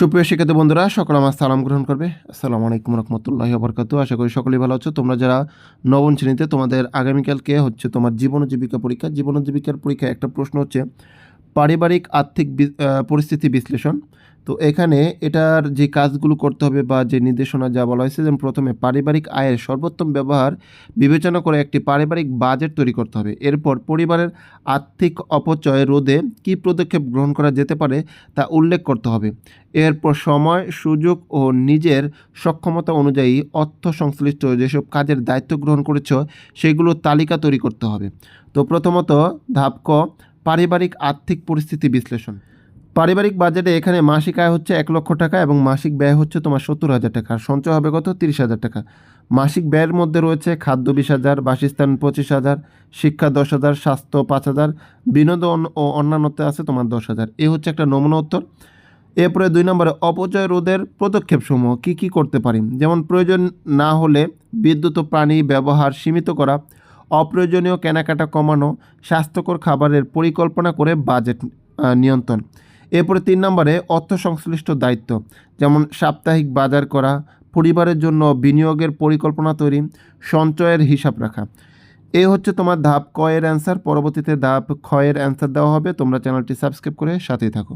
সুপ্রিয় শিক্ষার্থী বন্ধুরা, সকল আমার সালাম গ্রহণ করবে। আসসালামু আলাইকুম রহমতুল্লাহ বরকাত আশা করি সকলেই ভালো আছো। তোমরা যারা নবম শ্রেণীতে, তোমাদের আগামীকালকে হচ্ছে তোমার জীবন জীবিকা পরীক্ষা। জীবন জীবিকার পরীক্ষায় একটা প্রশ্ন হচ্ছে পারিবারিক আর্থিক পরিস্থিতি বিশ্লেষণ। তো এখানে এটার যে কাজগুলো করতে হবে বা যে নির্দেশনা যা বলা হয়েছে, যেমন প্রথমে পারিবারিক আয়ের সর্বোত্তম ব্যবহার, বিবেচনা করে একটি পারিবারিক বাজেট তৈরি করতে হবে। এরপর পরিবারের আর্থিক অপচয় রোধে কী পদক্ষেপ গ্রহণ করা যেতে পারে তা উল্লেখ করতে হবে। এরপর সময়, সুযোগ ও নিজের সক্ষমতা অনুযায়ী অর্থ সংশ্লিষ্ট যেসব কাজের দায়িত্ব গ্রহণ করেছ সেগুলোর তালিকা তৈরি করতে হবে। তো প্রথমত ধাপ ক পারিবারিক আর্থিক পরিস্থিতি বিশ্লেষণ। পারিবারিক বাজেটে এখানে মাসিক আয় হচ্ছে এক লক্ষ টাকা এবং মাসিক ব্যয় হচ্ছে তোমার সত্তর হাজার টাকা। সঞ্চয় হবে কত? তিরিশ হাজার টাকা। মাসিক ব্যয়ের মধ্যে রয়েছে খাদ্য বিশ হাজার, বাসস্থান পঁচিশ হাজার, শিক্ষা দশ হাজার, স্বাস্থ্য পাঁচ হাজার, বিনোদন ও অন্যান্যতে আছে তোমার দশ হাজার। এ হচ্ছে একটা নমুনা উত্তর। এরপরে দুই নম্বরে অপচয় রোধের পদক্ষেপসমূহ কী কী করতে পারি? যেমন প্রয়োজন না হলে বিদ্যুৎ ও প্রাণী ব্যবহার সীমিত করা অপ্রয়োজনীয় কেনাকাটা কমানো, স্বাস্থ্যকর খাবারের পরিকল্পনা করে বাজেট নিয়ন্ত্রণ। এরপরে তিন নম্বরে অর্থ সংশ্লিষ্ট দায়িত্ব, যেমন সাপ্তাহিক বাজার করা, পরিবারের জন্য বিনিয়োগের পরিকল্পনা তৈরি, সঞ্চয়ের হিসাব রাখা। এই হচ্ছে তোমার ধাপ কয়ের অ্যান্সার পরবর্তীতে ধাপ ক্ষয়ের অ্যান্সার দেওয়া হবে। তোমরা চ্যানেলটি সাবস্ক্রাইব করে সাথেই থাকো।